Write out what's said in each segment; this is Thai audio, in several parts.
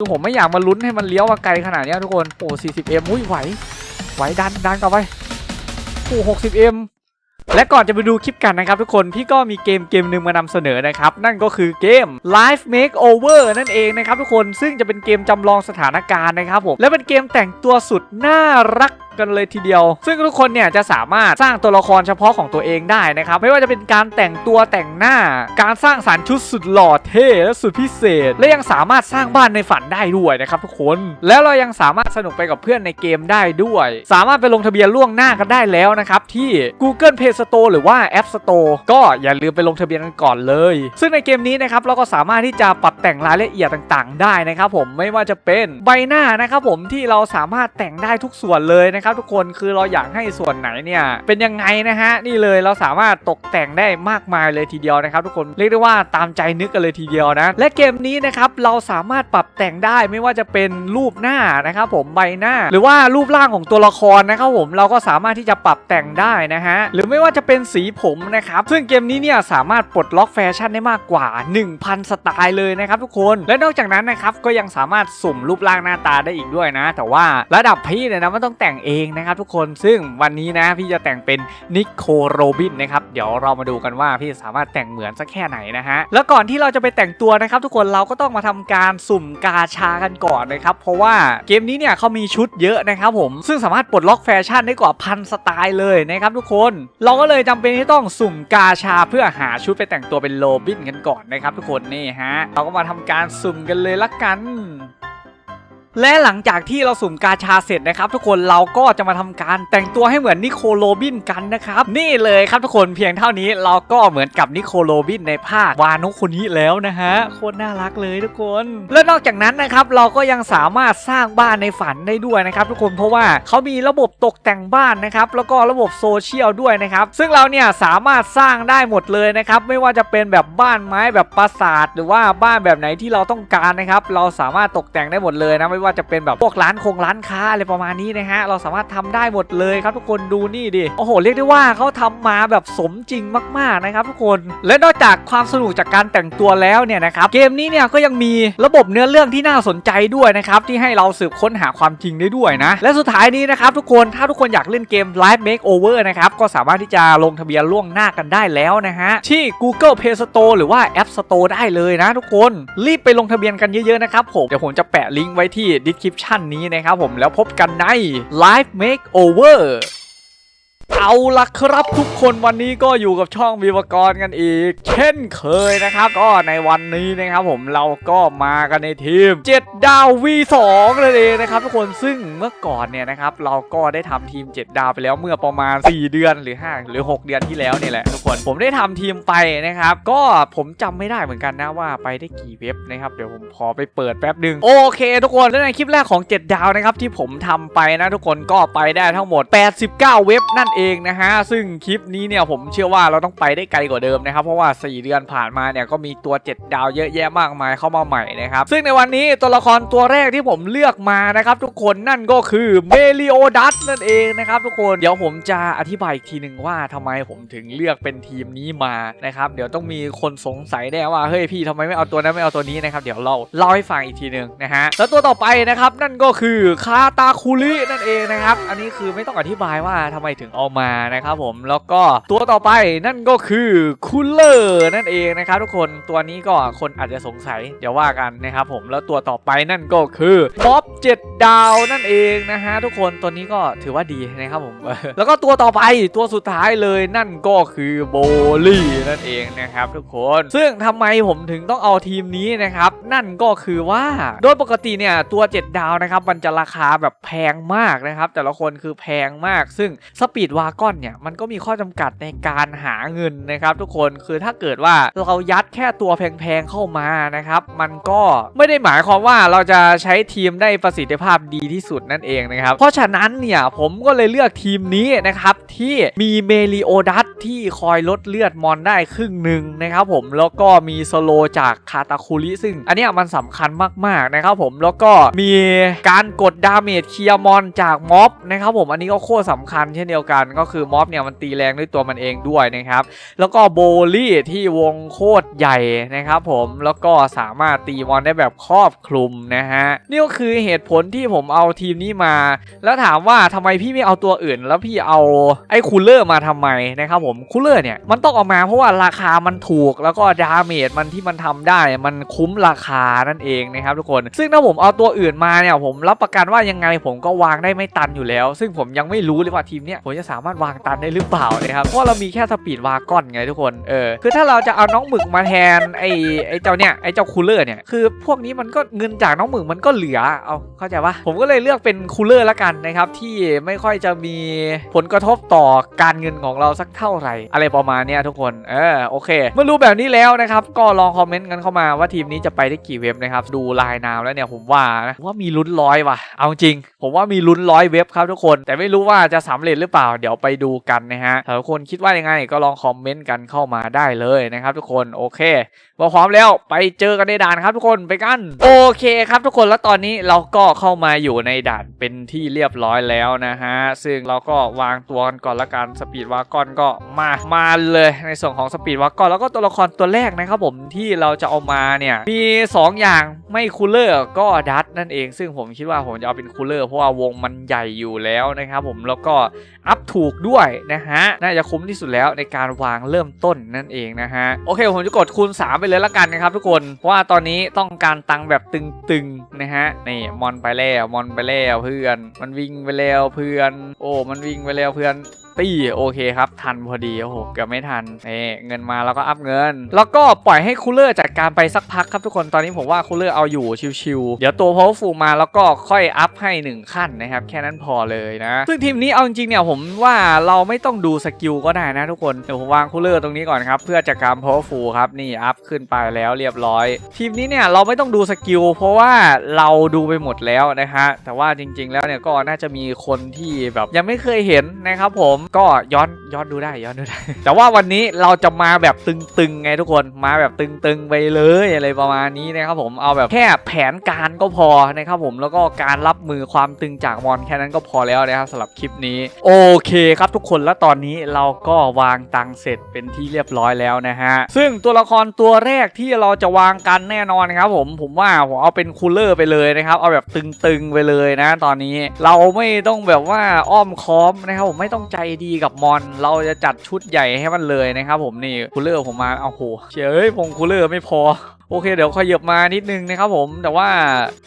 คือผมไม่อยากมาลุ้นให้มันเลี้ยวมาไกลขนาดนี้ทุกคน โอ้ 40m อุ้ยไหว ไหวดันดันกลับไป โอ้ 60m และก่อนจะไปดูคลิปกันนะครับทุกคนพี่ก็มีเกมเกมหนึ่งมานำเสนอนะครับ นั่นก็คือเกม Life Makeover นั่นเองนะครับทุกคนซึ่งจะเป็นเกมจำลองสถานการณ์นะครับผมและเป็นเกมแต่งตัวสุดน่ารักกันเลยทีเดียว ซึ่งทุกคนเนี่ยจะสามารถสร้างตัวละครเฉพาะของตัวเองได้นะครับ ไม่ว่าจะเป็นการแต่งตัวแต่งหน้า การสร้างสรรค์ชุดสุดหล่อเท่และสุดพิเศษ และยังสามารถสร้างบ้านในฝันได้ด้วยนะครับทุกคน แล้วเรายังสามารถสนุกไปกับเพื่อนในเกมได้ด้วย สามารถไปลงทะเบียนล่วงหน้ากันได้แล้วนะครับที่ Google Play Store หรือว่า App Store ก็อย่าลืมไปลงทะเบียนกันก่อนเลย ซึ่งในเกมนี้นะครับเราก็สามารถที่จะปรับแต่งรายละเอียดต่างๆ ได้นะครับผมไม่ว่าจะเป็นใบหน้านะครับผมที่เราสามารถแต่งได้ทุกส่วนเลยนะครับทุกคนคือเราอยากให้ส่วนไหนเนี่ยเป็นยังไงนะฮะนี่เลยเราสามารถตกแต่งได้มากมายเลยทีเดียวนะครับทุกคนเรียกได้ว่าตามใจนึกกันเลยทีเดียวนะและเกมนี้นะครับเราสามารถปรับแต่งได้ไม่ว่าจะเป็นรูปหน้านะครับผมใบหน้า หรือว่ารูปร่างของตัวละครนะครับผมเราก็สามารถที่จะปรับแต่งได้นะฮะหรือไม่ว่า่าจะเป็นสีผมนะครับ ซึ่งเกมนี้เนี่ยสามารถปลดล็อกแฟชั่นได้มากกว่า 1,000 สไตล์เลยนะครับทุกคน และนอกจากนั้นนะครับก็ยังสามารถสุ่มรูปร่างหน้าตาได้อีกด้วยนะ แต่ว่าระดับพี่เนี่ยนะมันต้องแต่งเองนะครับทุกคนซึ่งวันนี้นะพี่จะแต่งเป็นนิโคโรบินนะครับเดี๋ยวเรามาดูกันว่าพี่สามารถแต่งเหมือนสักแค่ไหนนะฮะแล้วก่อนที่เราจะไปแต่งตัวนะครับทุกคนเราก็ต้องมาทำการสุ่มกาชากันก่อนนะครับเพราะว่าเกมนี้เนี่ยเขามีชุดเยอะนะครับผมซึ่งสามารถปลดล็อกแฟชั่นได้กว่าพันสไตล์เลยนะครับทุกคน เราก็เลยจำเป็นที่ต้องสุ่มกาชาเพื่อหาชุดไปแต่งตัวเป็นโรบินกันก่อนนะครับทุกคนนี่ฮะ เราก็มาทำการสุ่มกันเลยละกัน และหลังจากที่เราสุ่มกาชาเสร็จนะครับ ทุกคนเราก็จะมาทำการแต่งตัวให้เหมือนนิโคลโรบินกันนะครับ นี่เลยครับทุกคนเพียงเท่านี้เราก็เหมือนกับนิโคลโรบินในภาควานุคนนี้แล้วนะฮะโคตรน่ารักเลยทุกคน และนอกจากนั้นนะครับเราก็ยังสามารถสร้างบ้านในฝันได้ด้วยนะครับ ทุกคนเพราะว่าเขามีระบบตกแต่งบ้านนะครับ แล้วก็ระบบโซเชียลด้วยนะครับ ซึ่งเราเนี่ยสามารถสร้างได้หมดเลยนะครับไม่ว่าจะเป็นแบบบ้านไม้แบบปราสาท หรือว่าบ้านแบบไหนที่เราต้องการนะครับ เราสามารถตกแต่งได้หมดเลยนะไม่ว่าจะเป็นแบบพวกร้านคงร้านค้าอะไรประมาณนี้นะฮะเราสามารถทำได้หมดเลยครับทุกคนดูนี่ดิโอ้โหเรียกได้ว่าเขาทำมาแบบสมจริงมากๆนะครับทุกคนและนอกจากความสนุกจากการแต่งตัวแล้วเนี่ยนะครับเกมนี้เนี่ยก็ยังมีระบบเนื้อเรื่องที่น่าสนใจด้วยนะครับที่ให้เราสืบค้นหาความจริงได้ด้วยนะและสุดท้ายนี้นะครับทุกคนถ้าทุกคนอยากเล่นเกม Live Makeover นะครับก็สามารถที่จะลงทะเบียนล่วงหน้ากันได้แล้วนะฮะที่ Google Play Store หรือว่า App Store ได้เลยนะทุกคน รีบไปลงทะเบียนกันเยอะๆนะครับผมเดี๋ยวผมจะแปะลิงก์ไว้ที่ description นี้นะครับผมแล้วพบกันใน Live Makeover เอาละครับทุกคนวันนี้ก็อยู่กับช่องวีวกรกันอีก เช่นเคยนะครับ ก็ในวันนี้นะครับผมเราก็มากันในทีม 7 ดาว V2 เลยเองนะครับทุกคนซึ่งเมื่อก่อนเนี่ยนะครับเราก็ได้ทำทีม 7 ดาวไปแล้วเมื่อประมาณ 4 เดือนหรือ 5 หรือ 6 เดือนที่แล้วนี่แหละทุกคนผมได้ทำทีมไปนะครับ ก็ผมจำไม่ได้เหมือนกันนะว่าไปได้กี่เว็บนะครับเดี๋ยวผมขอไปเปิดแป๊บหนึ่งโอเค ทุกคนและในคลิปแรกของ 7 ดาวนะครับที่ผมทำไปนะทุกคนก็ไปได้ทั้งหมด 89 เว็บนั่นเองนะฮะ ซึ่งคลิปนี้เนี่ยผมเชื่อว่าเราต้องไปได้ไกลกว่าเดิมนะครับ เพราะว่า 4 เดือนผ่านมาเนี่ยก็มีตัว 7 ดาวเยอะแยะมากมายเข้ามาใหม่นะครับ ซึ่งในวันนี้ตัวละครตัวแรกที่ผมเลือกมานะครับทุกคนนั่นก็คือเมลิโอดัสนั่นเองนะครับทุกคนเดี๋ยวผมจะอธิบายอีกทีหนึ่งว่าทำไมผมถึงเลือกเป็นทีมนี้มานะครับเดี๋ยวต้องมีคนสงสัยแน่ว่าเฮ้ยพี่ทำไมไม่เอาตัวนั้นไม่เอาตัวนี้นะครับเดี๋ยวเราเล่าให้ฟังอีกทีหนึ่งนะฮะแล้วตัวต่อไปนะครับนั่นก็คือคาตาคุรินั่นเองนะครับอันนี้คือไม่ต้องอธิบายว่าทำไมถึงเอามานะครับผมแล้วก็ตัวต่อไปนั่นก็คือคูลเลอร์นั่นเองนะครับทุกคนตัวนี้ก็คนอาจจะสงสัยเดี๋ยวว่ากันนะครับผมแล้วตัวต่อไปนั่นก็คือม็อบ7ดดาวนั่นเองนะฮะทุกคนตัวนี้ก็ถือว่าดีนะครับผมแล้วก็ตัวต่อไปตัวสุดท้ายเลยนั่นก็คือโบลี่นั่นเองนะครับทุกคน ซึ่งทำไมผมถึงต้องเอาทีมนี้นะครับ นั่นก็คือว่าโดยปกติเนี่ยตัว 7 ดาวนะครับมันจะราคาแบบแพงมากนะครับ แต่ละคนคือแพงมาก ซึ่งสปีดวากอนเนี่ยมันก็มีข้อจำกัดในการหาเงินนะครับ ทุกคนคือถ้าเกิดว่าเรายัดแค่ตัวแพงๆเข้ามานะครับ มันก็ไม่ได้หมายความว่าเราจะใช้ทีมได้ประสิทธิภาพดีที่สุดนั่นเองนะครับ เพราะฉะนั้นเนี่ยผมก็เลยเลือกทีมนี้นะครับ ที่มีเมลิโอดัสที่คอยลดเลือดมอนได้ครึ่งหนึ่งนะครับผมแล้วก็มีสโลจากคาตาคุริซึ่งอันนี้มันสำคัญมากๆนะครับผมแล้วก็มีการกดดาเมจเคลียร์มอนจากม็อบนะครับผมอันนี้ก็โคตรสำคัญเช่นเดียวกันก็คือม็อบเนี่ยมันตีแรงด้วยตัวมันเองด้วยนะครับ แล้วก็โบลี่ที่วงโคตรใหญ่นะครับผมแล้วก็สามารถตีมอนได้แบบครอบคลุมนะฮะนี่ก็คือเหตุผลที่ผมเอาทีมนี้มา แล้วถามว่าทำไมพี่ไม่เอาตัวอื่น แล้วพี่เอาไอ้คูลเลอร์มาทำไมนะครับผมคูลเลอร์เนี่ยมันต้องออกมาเพราะว่าราคามันถูกแล้วก็ดาเมจมันที่มันทำได้มันคุ้มราคานั่นเองนะครับทุกคน ซึ่งถ้าผมเอาตัวอื่นมาเนี่ยผมรับประกันว่ายังไงผมก็วางได้ไม่ตันอยู่แล้ว ซึ่งผมยังไม่รู้เลยว่าทีมเนี่ยผมจะสาามารถวางตันได้หรือเปล่านะครับเพราะเรามีแค่สปีดวากอนไงทุกคนเออคือถ้าเราจะเอาน้องหมึกมาแทนไอ้ไอ้เจ้าเนี่ยไอ้เจ้าคูลเลอร์เนี่ยคือพวกนี้มันก็เงินจากน้องหมึกมันก็เหลือเอาเข้าใจปะผมก็เลยเลือกเป็นคูลเลอร์ละกันนะครับที่ไม่ค่อยจะมีผลกระทบต่อการเงินของเราสักเท่าไหร่ อะไรประมาณเนี้ยทุกคนเออโอเคเมื่อรู้แบบนี้แล้วนะครับก็ลองคอมเมนต์กันเข้ามาว่าทีมนี้จะไปได้กี่เว็บนะครับดูลายนามแล้วเนี่ยผมว่านะว่ามีลุ้นร้อยว่ะเอาจริง ผมว่ามีลุ้นร้อยเว็บครับทุกคน แต่ไม่รู้ว่าจะสำเร็จหรือเปล่าเดี๋ยวไปดูกันนะฮะถ้าทุกคนคิดว่ายังไงก็ลองคอมเมนต์กันเข้ามาได้เลยนะครับทุกคนโอเคพอพร้อมแล้วไปเจอกันในด่านครับทุกคนไปกัน โอเคครับทุกคนแล้วตอนนี้เราก็เข้ามาอยู่ในด่านเป็นที่เรียบร้อยแล้วนะฮะซึ่งเราก็วางตัวกันก่อนละกันสปีดวากอนก็มามาเลยในส่วนของสปีดวากอนแล้วก็ตัวละครตัวแรกนะครับผมที่เราจะเอามาเนี่ยมี 2 อย่างไม่คูลเลอร์ก็ดัตนั่นเอง ซึ่งผมคิดว่าผมจะเอาเป็นคูลเลอร์เพราะว่าวงมันใหญ่อยู่แล้วนะครับผมแล้วก็อัพถูกด้วยนะฮะน่าจะคุ้มที่สุดแล้วในการวางเริ่มต้นนั่นเองนะฮะโอเคผมจะกดคูณ 3 ไปเลยละกันนะครับทุกคนเพราะว่าตอนนี้ต้องการตังค์แบบตึงๆนะฮะนี่มอนไปแล้วมอนไปแล้วเพื่อน มันวิ่งไปแล้วเพื่อน โอ้มันวิ่งไปแล้วเพื่อน ตี้โอเคครับ ทันพอดี โอ้โห เกือบไม่ทันเอเงินมาแล้วก็อัพเงิน แล้วก็ปล่อยให้คูลเลอร์จัดการไปสักพักครับทุกคนตอนนี้ผมว่าคูลเลอร์เอาอยู่ชิวๆเดี๋ยวตัว powerful มาแล้วก็ค่อยอัพให้ 1 ขั้นนะครับ แค่นั้นพอเลยนะ ซึ่งทีมนี้เอาจริงเนี่ยผมว่าเราไม่ต้องดูสกิลก็ได้นะทุกคนเดี๋ยวผมวางคูลเลอร์ตรงนี้ก่อนครับเพื่อจัดการ powerful ครับนี่อัพขึ้นไปแล้วเรียบร้อย ทีมนี้เนี่ยเราไม่ต้องดูสกิลเพราะว่าเราดูไปหมดแล้วนะฮะแต่ว่าจริง ๆ แล้วเนี่ยก็น่าจะมีคนที่แบบยังไม่เคยเห็นนะครับผมก็ย้อนย้อนดูได้ย้อนดูได้ แต่ว่าวันนี้เราจะมาแบบตึงๆไงทุกคนมาแบบตึงๆไปเลยอะไรประมาณนี้นะครับผมเอาแบบแค่แผนการก็พอนะครับผมแล้วก็การรับมือความตึงจากมอนแค่นั้นก็พอแล้วนะครับสำหรับคลิปนี้โอเคครับทุกคนแล้วตอนนี้เราก็วางตังเสร็จเป็นที่เรียบร้อยแล้วนะฮะซึ่งตัวละครตัวแรกที่เราจะวางกันแน่นอนครับผมผมว่าผมเอาเป็นคูลเลอร์ไปเลยนะครับเอาแบบตึงๆไปเลยนะ ตอนนี้เราไม่ต้องแบบว่าอ้อมค้อมนะครับผมไม่ต้องใจดีกับมอนเราจะจัดชุดใหญ่ให้มันเลยนะครับผมนี่คูลเลอร์ผมมาเอาโหเฉยพงคูลเลอร์ไม่พอโอเคเดี๋ยวขยับมานิดนึงนะครับผมแต่ว่า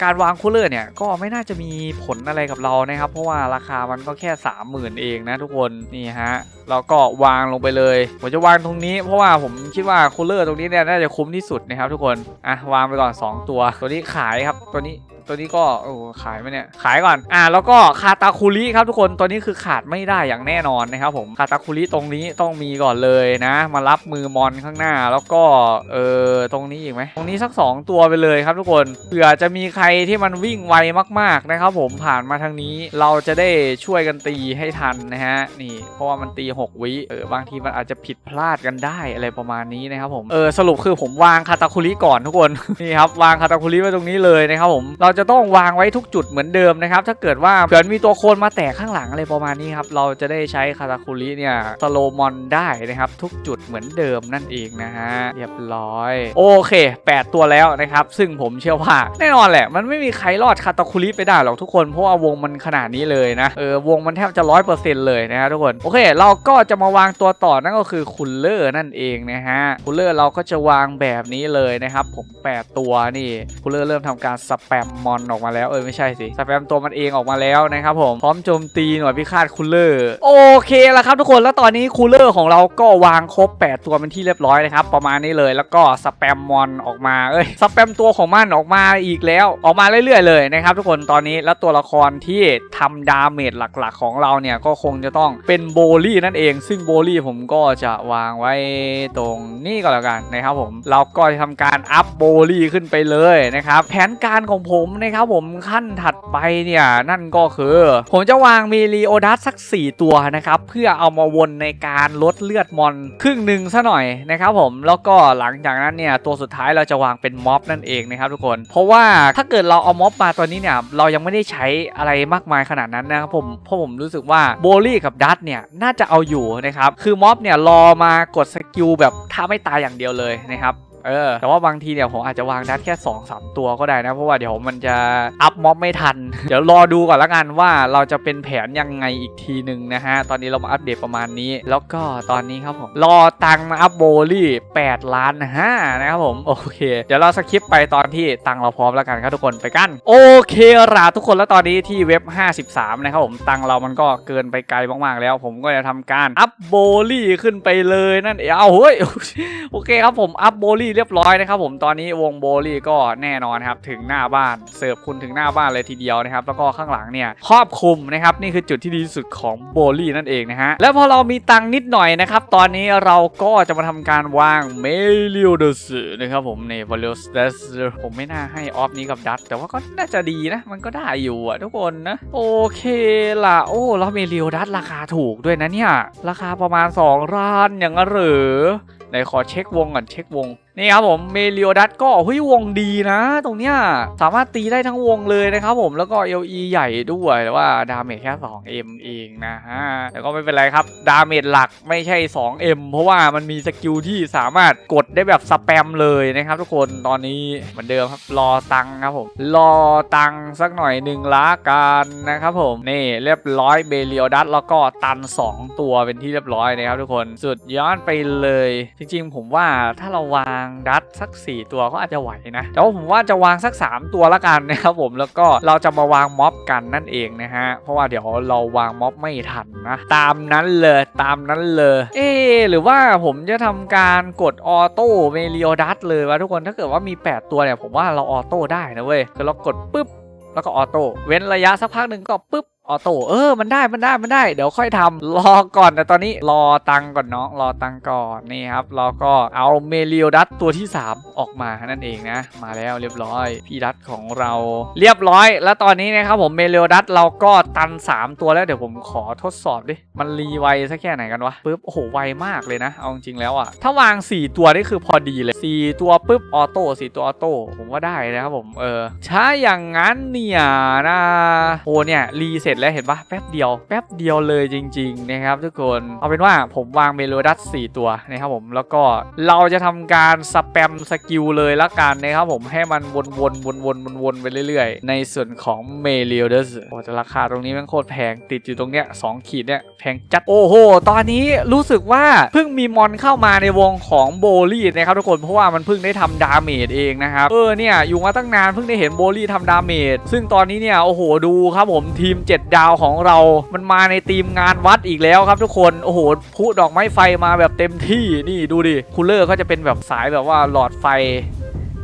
การวางคูลเลอร์เนี่ยก็ไม่น่าจะมีผลอะไรกับเรานะครับ เพราะว่าราคามันก็แค่ 30,000 เองนะทุกคนนี่ฮะเราก็วางลงไปเลยผมจะวางตรงนี้เพราะว่าผมคิดว่าคูลเลอร์ตรงนี้เนี่ยน่าจะคุ้มที่สุดนะครับทุกคนอะวางไปก่อน 2 ตัว ตัวนี้ขายครับตัวนี้ ตัวนี้ก็โอ้ขายไหมเนี่ยขายก่อนอ่าแล้วก็คาตาคุริครับทุกคนตัวนี้คือขาดไม่ได้อย่างแน่นอนนะครับผมคาตาคุริตรงนี้ต้องมีก่อนเลยนะ มารับมือมอนข้างหน้า แล้วก็เออตรงนี้อีกไหมตรงนี้สัก 2 ตัวไปเลยครับทุกคนเผื่อจะมีใครที่มันวิ่งไวมากๆนะครับผมผ่านมาทางนี้เราจะได้ช่วยกันตีให้ทันนะฮะนี่เพราะว่ามันตี 6 วิเออบางทีมันอาจจะผิดพลาดกันได้อะไรประมาณนี้นะครับผมเออสรุปคือผมวางคาตาคุริก่อนทุกคนนี่ครับวางคาตาคุริไว้ตรงนี้เลยนะครับผมเราจะต้องวางไว้ทุกจุดเหมือนเดิมนะครับ ถ้าเกิดว่าเผื่อมีตัวโคลนมาแตกข้างหลังอะไรประมาณนี้ครับ เราจะได้ใช้คาตาคุริเนี่ยสโลมอนได้นะครับ ทุกจุดเหมือนเดิมนั่นเองนะฮะเรียบร้อย โอเค 8 ตัวแล้วนะครับ ซึ่งผมเชื่อว่าแน่นอนแหละ มันไม่มีใครรอดคาตาคุริไปได้หรอกทุกคนเพราะว่าวงมันขนาดนี้เลยนะเออวงมันแทบจะร้อยเปอร์เซ็นต์เลยนะฮะทุกคนโอเค เราก็จะมาวางตัวต่อนั่นก็คือคุลเลอร์นั่นเองนะฮะคุลเลอร์เราก็จะวางแบบนี้เลยนะครับผม 8 ตัวนี่คุลเลอร์เริ่มทำการสแปมมอนออกมาแล้วเออไม่ใช่สิสแปมตัวมันเองออกมาแล้วนะครับผมพร้อมโจมตีหน่วยพิฆาตคูลเลอร์โอเคแล้วครับทุกคนแล้วตอนนี้คูลเลอร์ของเราก็วางครบ 8 ตัวเป็นที่เรียบร้อยนะครับประมาณนี้เลยแล้วก็สแปมมอนออกมาเอ้ยสแปมตัวของมันออกมาอีกแล้ว ออกมาเรื่อยๆเลยนะครับทุกคนตอนนี้แล้วตัวละครที่ทำดาเมจหลักๆ ของเราเนี่ยก็คงจะต้องเป็นโบลี่นั่นเอง ซึ่งโบลี่ผมก็จะวางไว้ตรงนี้ก็แล้วกันนะครับผมเราก็จะทำการอัพโบลี่ขึ้นไปเลยนะครับแผนการของผมนะครับผมขั้นถัดไปเนี่ยนั่นก็คือ ผมจะวางมีลีโอดัสสัก 4 ตัวนะครับ เพื่อเอามาวนในการลดเลือดมอนครึ่งหนึ่งซะหน่อยนะครับผมแล้วก็หลังจากนั้นเนี่ยตัวสุดท้ายเราจะวางเป็นม็อบนั่นเองนะครับทุกคน เพราะว่าถ้าเกิดเราเอาม็อบมาตัวนี้เนี่ยเรายังไม่ได้ใช้อะไรมากมายขนาดนั้นนะครับผมเพราะผมรู้สึกว่าโบลี่กับดัตเนี่ยน่าจะเอาอยู่นะครับคือม็อบเนี่ยรอมากดสกิลแบบถ้าไม่ตายอย่างเดียวเลยนะครับ เออแต่ว่าบางทีเนี่ยผมอาจจะวางดัดแค่2 3ตัวก็ได้นะ เพราะว่าเดี๋ยวมันจะอัพม็อบไม่ทัน เดี๋ยวรอดูก่อนละกันว่าเราจะเป็นแผนยังไงอีกทีหนึ่งนะฮะ ตอนนี้เรามาอัปเดตประมาณนี้ แล้วก็ตอนนี้ครับผม รอตังมาอัพโบลี่ 8 ล้านห้านะครับผม โอเค เดี๋ยวเราสคิปไปตอนที่ตังเราพร้อมแล้วกันครับทุกคนไปกัน โอเคล่ะทุกคนแล้วตอนนี้ที่เว็บ 53 นะครับผมตังเรามันก็เกินไปไกลมากๆแล้ว ผมก็จะทำการอัพโบลี่ขึ้นไปเลยนั่นเองเอาเฮ้ยโอเคครับผมอัพโบลี่เรียบร้อยนะครับผมตอนนี้วงโบลี่ก็แน่นอนครับถึงหน้าบ้านเสิร์ฟคุณถึงหน้าบ้านเลยทีเดียวนะครับแล้วก็ข้างหลังเนี่ยครอบคลุมนะครับนี่คือจุดที่ดีที่สุดของโบลี่นั่นเองนะฮะแล้วพอเรามีตังนิดหน่อยนะครับตอนนี้เราก็จะมาทำการวางเมลิโอเดสนะครับผมในวอลเลสเดสผมไม่น่าให้ออฟนี้กับดัตแต่ว่าก็น่าจะดีนะ มันก็ได้อยู่อะทุกคนนะ โอเคล่ะ โอ้แล้วเมลิโอดัสราคาถูกด้วยนะเนี่ย ราคาประมาณ 2 ล้านอย่างนั้นเหรอ ไหนขอเช็ควงก่อนเช็ควง นี่ครับผมเมลิโอดัตก็เฮ้ยวงดีนะ ตรงเนี้ยสามารถตีได้ทั้งวงเลยนะครับผมแล้วก็ LE ใหญ่ด้วยแต่ว่าดาเมจแค่ 2M เองนะฮะแต่ก็ไม่เป็นไรครับ ดาเมจหลักไม่ใช่ 2M เพราะว่ามันมีสกิลที่สามารถกดได้แบบสแปมเลยนะครับทุกคนตอนนี้เหมือนเดิมครับรอตังครับผมรอตังสักหน่อยหนึ่งละกันนะครับผมนี่เรียบร้อยเบลิโอดัตแล้วก็ตัน 2 ตัวเป็นที่เรียบร้อยนะครับทุกคนสุดยอดไปเลยจริงๆ ผมว่าถ้าเราวางดัตสัก 4 ตัวก็อาจจะไหวนะ แต่ว่าผมว่าจะวางสัก 3 ตัวละกันนะครับผมแล้วก็เราจะมาวางม็อบกันนั่นเองนะฮะ เพราะว่าเดี๋ยวเราวางม็อบไม่ทันนะ ตามนั้นเลยตามนั้นเลย เอ๊หรือว่าผมจะทำการกดออโต้เมลิโอดัตเลยวะทุกคนถ้าเกิดว่ามี 8 ตัวเนี่ยผมว่าเราออโต้ได้นะเว้ยคือเรากดปุ๊บแล้วก็ออโต้เว้นระยะสักพักหนึ่งก็ปุ๊บ ออโต้เออมันได้มันได้มันได้ เดี๋ยวค่อยทำรอก่อนแต่ตอนนี้รอตังก่อนน้องรอตังก่อนนี่ครับเราก็เอาเมลิโอดัตตัวที่ 3 ออกมานั่นเองนะ มาแล้วเรียบร้อย พี่ดัตของเราเรียบร้อย แล้วตอนนี้นะครับผมเมลิโอดัตเราก็ตัน 3 ตัวแล้วเดี๋ยวผมขอทดสอบดิมันรีไวสักแค่ไหนกันวะปุ๊บโอ้โหไวมากเลยนะเอาจริงแล้วอะถ้าวาง 4 ตัวนี่คือพอดีเลย 4 ตัวปุ๊บออโต้4ตัวออโต้ผมว่าได้นะครับผมเออใช่อย่างนั้นเนี่ยนะโอ้เนี่ยรีเสร็จแล้วเห็นปะแป๊บเดียว แป๊บเดียวเลยจริง ๆ นะครับทุกคนเอาเป็นว่าผมวางเมโลดัส4ตัวนะครับผมแล้วก็เราจะทำการสแปมสกิลเลยละกันนะครับผมให้มันวนๆวนๆวนๆไปเรื่อยๆ ในส่วนของเมโอดัสโอ้แต่ราคาตรงนี้มันโคตรแพงติดอยู่ตรงเนี้ยสองขีดเนี่ยแพงจัดโอ้โหตอนนี้รู้สึกว่าเพิ่งมีมอนเข้ามาในวงของโบลี่นะครับทุกคนเพราะว่ามันเพิ่งได้ทำดาเมจเองนะครับเออเนี่ยอยู่มาตั้งนานเพิ่งได้เห็นโบลี่ทำดาเมจซึ่งตอนนี้เนี่ยโอ้โหดูครับผมทีม 7ดาวของเรา มันมาในทีมงานวัดอีกแล้วครับทุกคน โอ้โหพุดอกไม้ไฟมาแบบเต็มที่ นี่ดูดิ คูลเลอร์ก็จะเป็นแบบสายแบบว่าหลอดไฟ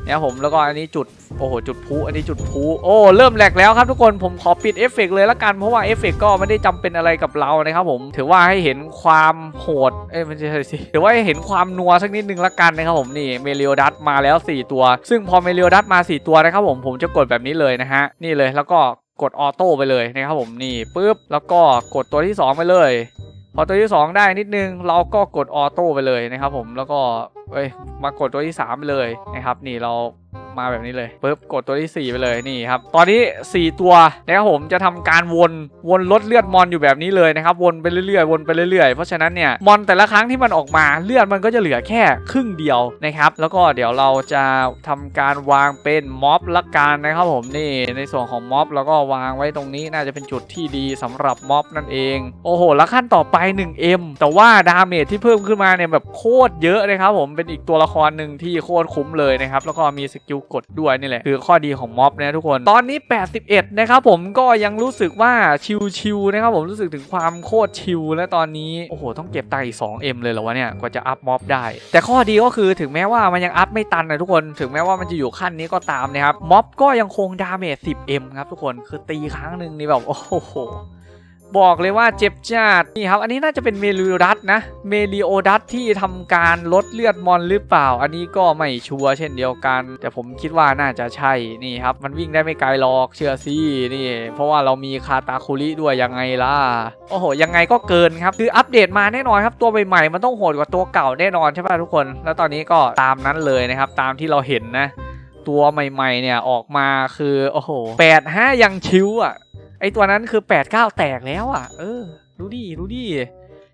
เนี่ยผม แล้วก็อันนี้จุด โอ้โห จุดพุอันนี้จุดพุโอ้ เริ่มแหลกแล้วครับทุกคน ผมขอปิดเอฟเฟกต์เลยละกัน เพราะว่าเอฟเฟกต์ก็ไม่ได้จำเป็นอะไรกับเรานะครับผม ถือว่าให้เห็นความโหด เอ้ยไม่ใช่สิถือว่าให้เห็นความนัวสักนิดนึงละกันนะครับผม นี่เมลิโอดัสมาแล้ว 4 ตัว ซึ่งพอเมลิโอดัสมา 4 ตัวนะครับผม ผมจะกดแบบนี้เลยนะฮะ นี่เลย แล้วก็ กดออโต้ไปเลยนะครับผมนี่ปุ๊บแล้วก็กดตัวที่ 2 ไปเลย พอตัวที่ 2 ได้นิดนึงเราก็กดออโต้ไปเลยนะครับผมแล้วก็เอ้ยมากดตัวที่ 3 ไปเลยนะครับ นี่เรา มาแบบนี้เลยปุ๊บกดตัวที่ 4 ไปเลยนี่ครับ ตอนนี้ 4 ตัวนะครับผมจะทำการวนวนลดเลือดมอนอยู่แบบนี้เลยนะครับ วนไปเรื่อยๆ วนไปเรื่อยๆ เพราะฉะนั้นเนี่ยมอนแต่ละครั้งที่มันออกมาเลือดมันก็จะเหลือแค่ครึ่งเดียวนะครับ แล้วก็เดี๋ยวเราจะทำการวางเป็นม็อบละกันนะครับผมนี่ในส่วนของม็อบแล้วก็วางไว้ตรงนี้น่าจะเป็นจุดที่ดีสำหรับม็อบนั่นเองโอ้โหแล้วขั้นต่อไป 1M แต่ว่าดาเมจที่เพิ่มขึ้นมาเนี่ยแบบโคตรเยอะนะครับผมเป็นอีกตัวละครหนึ่งที่โคตรคุ้มเลยนะครับแล้วก็มีสกิลกดด้วยนี่แหละ คือข้อดีของม็อบนะทุกคน ตอนนี้ 81 นะครับผมก็ยังรู้สึกว่าชิวๆนะครับผมรู้สึกถึงความโคตรชิวและตอนนี้ โอ้โห ต้องเก็บตังค์อีก 2M เลยเหรอวะเนี่ย กว่าจะอัพม็อบได้ แต่ข้อดีก็คือถึงแม้ว่ามันยังอัพไม่ตันนะทุกคนถึงแม้ว่ามันจะอยู่ขั้นนี้ก็ตามนะครับม็อบก็ยังคงดาเมจ 10M ครับทุกคนคือตีครั้งหนึ่งนี่แบบโอ้โห บอกเลยว่าเจ็บจัดนี่ครับ อันนี้น่าจะเป็นเมลิโอดัสนะเมลิโอดัสที่ทำการลดเลือดมอนหรือเปล่า อันนี้ก็ไม่ชัวร์เช่นเดียวกัน แต่ผมคิดว่าน่าจะใช่นี่ครับ มันวิ่งได้ไม่ไกลหรอกเชื่อสินี่ เพราะว่าเรามีคาตาคุริด้วยยังไงล่ะโอ้โหยังไงก็เกินครับ คืออัปเดตมาแน่นอนครับตัวใหม่ๆมันต้องโหดกว่าตัวเก่าแน่นอนใช่ป่ะทุกคน แล้วตอนนี้ก็ตามนั้นเลยนะครับ ตามที่เราเห็นนะ ตัวใหม่ๆเนี่ยออกมาคือโอ้โหแปดห้ายังชิวอะ ไอตัวนั้นคือ8ปดเก้าแตกแล้วอะ เออ ดูดิดูดิ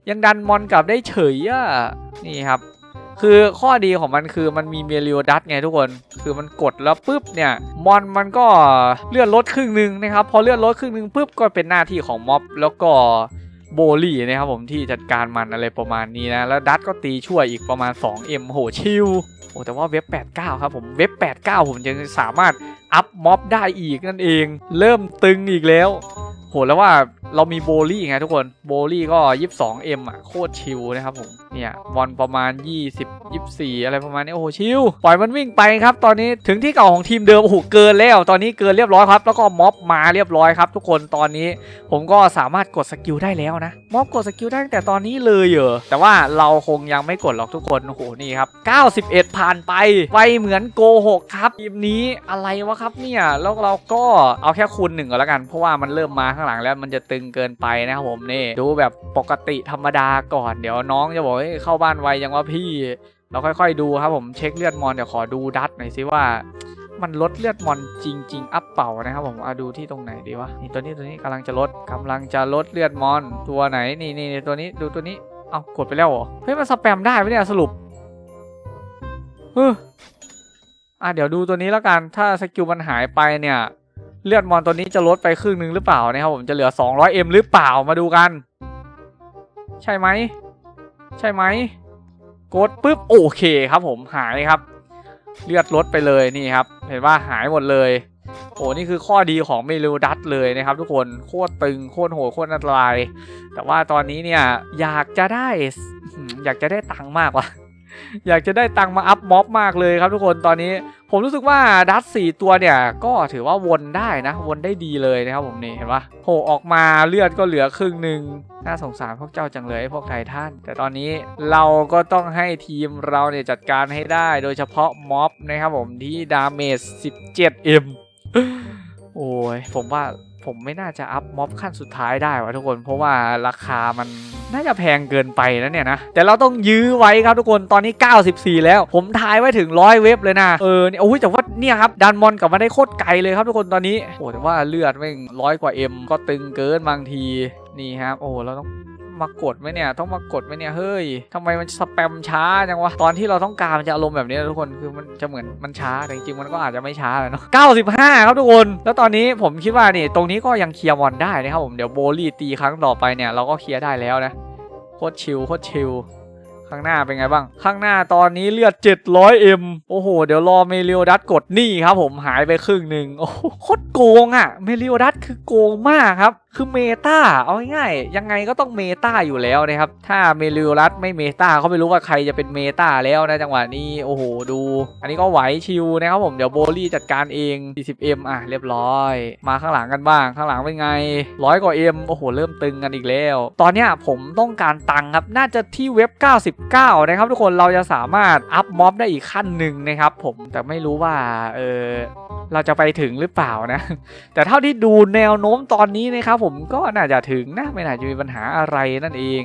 ยังดันมอนกลับได้เฉยอะ นี่ครับ คือข้อดีของมันคือมันมีเมลิโอดัสไงทุกคน คือมันกดแล้วปุ๊บเนี่ย มอนมันก็เลื่อนลดครึ่งหนึ่งนะครับ พอเลื่อนลดครึ่งหนึ่งปุ๊บก็เป็นหน้าที่ของม็อบแล้วก็โบลี่นะครับผมที่จัดการมันอะไรประมาณนี้นะ แล้วดัตก็ตีช่วยอีกประมาณ 2M โหชิล โอ้แต่ว่าเว็บ 89 ครับผมเว็บ 89 ผมยังสามารถอัพม็อบได้อีกนั่นเอง เริ่มตึงอีกแล้ว โหแล้วว่า เรามีโบลี่ไงทุกคนโบลี่ก็ 22M อะโคตรชิลนะครับผมเนี่ยบอลประมาณ 20 24 อะไรประมาณนี้โอ้โหชิลปล่อยมันวิ่งไปครับตอนนี้ถึงที่เก่าของทีมเดิมโอ้โหเกินแล้ว ตอนนี้เกินเรียบร้อยครับ แล้วก็ม็อบมาเรียบร้อยครับ ทุกคนตอนนี้ผมก็สามารถกดสกิลได้แล้วนะม็อบกดสกิลได้ตั้งแต่ตอนนี้เลยเหรอแต่ว่าเราคงยังไม่กดหรอกทุกคนโอ้โหนี่ครับ 91 ผ่านไปไวเหมือนโกหกครับทีมนี้อะไรวะครับเนี่ยแล้วเราก็เอาแค่คูณหนึ่งก่อนแล้วกัน เพราะว่ามันเริ่มมาข้างหลังแล้วมันจะตึงเกินไปนะครับผมนี่ดูแบบปกติธรรมดาก่อน เดี๋ยวน้องจะบอกเฮ้เข้าบ้านไวยังว่าพี่ เราค่อยๆดูครับผมเช็คเลือดมอนเดี๋ยวขอดูดัตหน่อยสิว่ามันลดเลือดมอนจริง ๆ อัพเป่านะครับผมอาดูที่ตรงไหนดีวะนี่ตัวนี้ตัวนี้กำลังจะลดกำลังจะลดเลือดมอน ตัวไหนนี่นี่นี่ตัวนี้ดูตัวนี้เอากดไปแล้วเหรอเฮ้ยมันสแปมได้ไหมเนี่ยสรุปเอออะเดี๋ยวดูตัวนี้แล้วกันถ้าสกิลมันหายไปเนี่ย เลือดมอนตัวนี้จะลดไปครึ่งหนึ่งหรือเปล่านะครับผมจะเหลือ 200m หรือเปล่ามาดูกัน ใช่ไหม ใช่ไหมกดปุ๊บโอเคครับผมหายครับ เลือดลดไปเลยนี่ครับ เห็นว่าหายหมดเลย โอ้นี่คือข้อดีของเมลูดัตเลยนะครับ ทุกคนโคตรตึงโคตรโหดโคตรอันตราย แต่ว่าตอนนี้เนี่ยอยากจะได้อืมอยากจะได้ตังค์มากว่ะอยากจะได้ตังค์มาอัพม็อบมากเลยครับทุกคนตอนนี้ ผมรู้สึกว่าดัตสี่ตัวเนี่ย ก็ถือว่าวนได้นะ วนได้ดีเลยนะครับผมนี่เห็นปะโผล่ออกมาเลือดก็เหลือครึ่งหนึ่งน่าสงสารพวกเจ้าจังเลยพวกไททันแต่ตอนนี้เราก็ต้องให้ทีมเราเนี่ยจัดการให้ได้ โดยเฉพาะม็อบนะครับผมที่ดาเมจ 17m โอ้ยผมว่า ผมไม่น่าจะอัพม็อบขั้นสุดท้ายได้วะทุกคน เพราะว่าราคามันน่าจะแพงเกินไปนะเนี่ยนะ แต่เราต้องยื้อไว้ครับทุกคนตอนนี้ 94 แล้ว ผมทายไว้ถึงร้อยเว็บเลยนะ เออเนี่ยโอ้ยแต่ว่าเนี่ยครับดันมอนกลับมาได้โคตรไกลเลยครับทุกคนตอนนี้โอ้แต่ว่าเลือดแม่งร้อยกว่าเอ็มก็ตึงเกินบางทีนี่ครับโอ้เราต้อง มากดไหมเนี่ย ต้องมากดไหมเนี่ย เฮ้ยทำไมมันสแปมช้าจังวะ ตอนที่เราต้องการมันจะอารมณ์แบบนี้ทุกคน คือมันจะเหมือนมันช้า แต่จริงๆ มันก็อาจจะไม่ช้าเลยเนาะ95 ครับทุกคน แล้วตอนนี้ผมคิดว่านี่ตรงนี้ก็ยังเคลียร์มอนได้นะครับผม เดี๋ยวโบลี่ตีครั้งต่อไปเนี่ยเราก็เคลียร์ได้แล้วนะ โคตรชิลโคตรชิลข้างหน้าเป็นไงบ้าง ข้างหน้าตอนนี้เลือด 700m โอ้โห เดี๋ยวรอเมลิโอดัสกดนี่ครับผมหายไปครึ่งหนึ่งโอ้โหโคตรโกงอะ่ะ เมลิโอดัสคือโกงมากครับ คือเมตาเอาง่ายๆยังไงก็ต้องเมตาอยู่แล้วนะครับ ถ้าเมลิโอดัสไม่เมตาเขาไม่รู้ว่าใครจะเป็นเมตาแล้วนะจังหวะนี้โอ้โหดู อันนี้ก็ไหวชิวนะครับผมเดี๋ยวโบลี่จัดการเอง 40m อะเรียบร้อย มาข้างหลังกันบ้าง ข้างหลังเป็นไงร้อยกว่า M โอ้โหเริ่มตึงกันอีกแล้ว ตอนเนี้ยผมต้องการตังค์ครับน่าจะที่เว็บ 99 นะครับ ทุกคนเราจะสามารถอัพม็อบได้อีกขั้นหนึ่งนะครับผมแต่ไม่รู้ว่าเออเราจะไปถึงหรือเปล่านะ แต่เท่าที่ดูแนวโน้มตอนนี้นะครับผมก็น่าจะถึงนะไม่น่าจะมีปัญหาอะไรนั่นเอง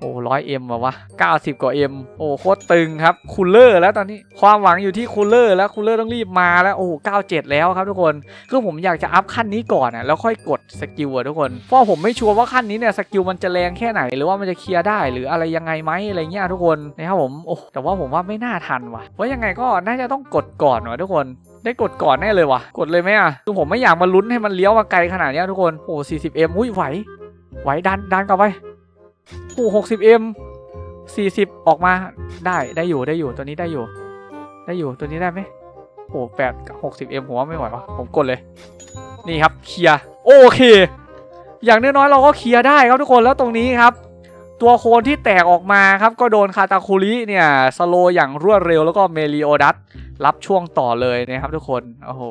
โอ้ร้อยเอ็มวะเก้าสิบกว่าเอ็มโอ้โคตรตึงครับคูลเลอร์แล้วตอนนี้ความหวังอยู่ที่คูลเลอร์แล้วคูลเลอร์ต้องรีบมาแล้วโอ้เก้าเจ็ดแล้วครับทุกคนคือผมอยากจะอัพขั้นนี้ก่อนอะแล้วค่อยกดสกิลอะทุกคนเพราะผมไม่ชัวร์ว่าขั้นนี้เนี่ยสกิลมันจะแรงแค่ไหนหรือว่ามันจะเคลียร์ได้หรืออะไรยังไงไหมอะไรเงี้ยทุกคนนะครับผมโอ้แต่ว่าผมว่าไม่น่าทันว่ะว่าะยังไงก็น่าจะต้องกดก่อนว่ะทุกคน ได้กดก่อนแน่เลยว่ะ กดเลยไหมอะ คือผมไม่อยากมาลุ้นให้มันเลี้ยวมาไกลขนาดนี้ทุกคน โอ้ 40m อุ้ยไหว ไหวดันดันกลับไปโอ้ 60m 40ออกมาได้ได้อยู่ได้อยู่ตัวนี้ได้อยู่ ได้อยู่ตัวนี้ได้ไหมโอ้แปดหกสิบเอ็มผมว่าไม่ไหววะผมกดเลย นี่ครับเคลียร์โอเค อย่างน้อยๆเราก็เคลียร์ได้ครับทุกคนแล้วตรงนี้ครับ ตัวโคนที่แตกออกมาครับ ก็โดนคาตาคุริเนี่ย สโลอย่างรวดเร็วแล้วก็เมลิโอดัสรับช่วงต่อเลยนะครับทุกคน โอ้โห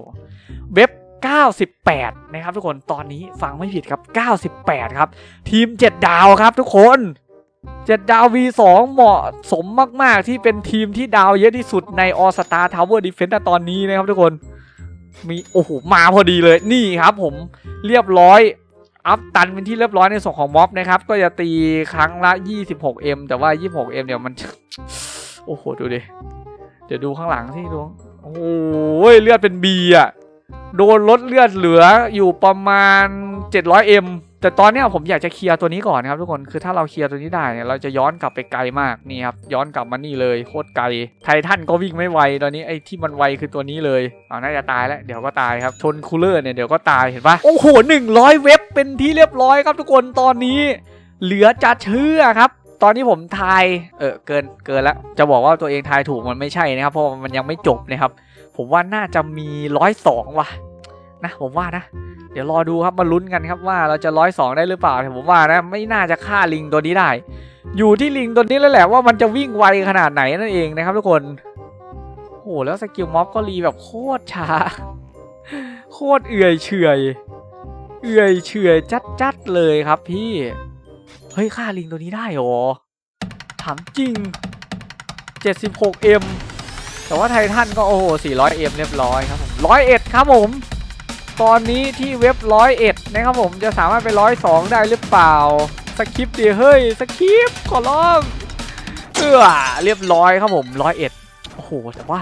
เว็บ98 นะครับทุกคนตอนนี้ฟังไม่ผิดครับ 98 ครับ ทีม 7 ดาวครับทุกคน 7 ดาว V2 เหมาะสมมาก ๆ ที่เป็นทีมที่ดาวเยอะที่สุดใน All Star Tower Defense ณตอนนี้นะครับทุกคน มี โอ้โห มาพอดีเลยนี่ครับผมเรียบร้อย อัพตันเป็นที่เรียบร้อยในส่วนของม็อบนะครับ ก็จะตีครั้งละ 26M แต่ว่า 26M เนี่ยมัน โอ้โห ดูดิ เดี๋ยวดูข้างหลังที่ดู โอ้โหเลือดเป็น B อะ โดนลดเลือดเหลืออยู่ประมาณ 700M แต่ตอนนี้ผมอยากจะเคลียร์ตัวนี้ก่อนนะครับทุกคนคือถ้าเราเคลียร์ตัวนี้ได้เนี่ยเราจะย้อนกลับไปไกลมากนี่ครับย้อนกลับมานี่เลยโคตรไกลไททันก็วิ่งไม่ไวตอนนี้ไอ้ที่มันไวคือตัวนี้เลยเอ๋อน่าจะตายแล้วเดี๋ยวก็ตายครับชนคูลเลอร์เนี่ยเดี๋ยวก็ตายเห็นปะโอ้โห100 เว็บเป็นที่เรียบร้อยครับทุกคนตอนนี้เหลือจะเชื่อครับตอนนี้ผมทาย เออเกิน เกินแล้ว จะบอกว่าตัวเองทายถูกมันไม่ใช่นะครับ เพราะมันยังไม่จบนะครับ ผมว่าน่าจะมีร้อยสองว่ะนะผมว่านะ เดี๋ยวรอดูครับมาลุ้นกันครับว่าเราจะร้อยสองได้หรือเปล่าแต่ผมว่านะไม่น่าจะฆ่าลิงตัวนี้ได้ อยู่ที่ลิงตัวนี้แล้วแหละว่ามันจะวิ่งไวขนาดไหนนั่นเองนะครับทุกคนโหแล้วสกิลม็อบก็รีแบบโคตรช้า โคตรเอื่อยเฉยเอื่อยเฉยจัดๆเลยครับพี่เฮ้ยฆ่าลิงตัวนี้ได้หรอถามจริง 76M แต่ว่าไททันก็โอ้โห 400M เรียบร้อยครับผม 101 ครับผม ตอนนี้ที่เว็บร้อยเอ็ดนะครับผม จะสามารถไปร้อยสองได้หรือเปล่า สคริปต์ดีเฮ้ย สคริปต์ขอร้องเออเรียบร้อยครับผมร้อยเอ็ดโอ้โห แต่ว่า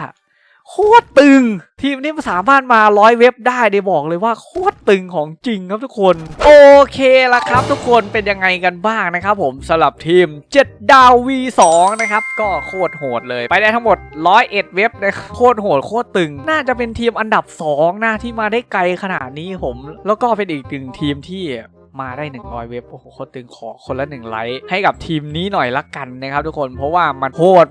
โคตรตึง ทีมนี้สามารถมาร้อยเว็บได้เดี๋ยวบอกเลยว่าโคตรตึงของจริงครับทุกคน โอเคละครับ ทุกคนเป็นยังไงกันบ้างนะครับผมสำหรับทีม 7 ดาว V2 นะครับก็โคตรโหดเลย ไปได้ทั้งหมด 101 เว็บนะโคตรโหดโคตรตึง น่าจะเป็นทีมอันดับ 2 นะที่มาได้ไกลขนาดนี้ผม แล้วก็เป็นอีกหนึ่งทีมที่ มาได้ 100 เว็บโอ้โหโคตรตึงขอคนละ1ไลค์ให้กับทีมนี้หน่อยละกันนะครับทุกคนเพราะว่ามันโหด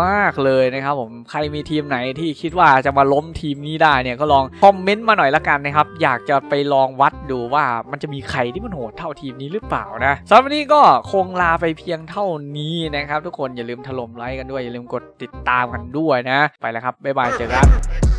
มากๆเลยนะครับผมใครมีทีมไหนที่คิดว่าจะมาล้มทีมนี้ได้เนี่ยก็ลองคอมเมนต์มาหน่อยละกันนะครับอยากจะไปลองวัดดูว่ามันจะมีใครที่มันโหดเท่าทีมนี้หรือเปล่านะสำหรับวันนี้ก็คงลาไปเพียงเท่านี้นะครับ ทุกคนอย่าลืมถล่มไลค์กันด้วยอย่าลืมกดติดตามกันด้วยนะ ไปแล้วครับบ๊ายบายเจอกัน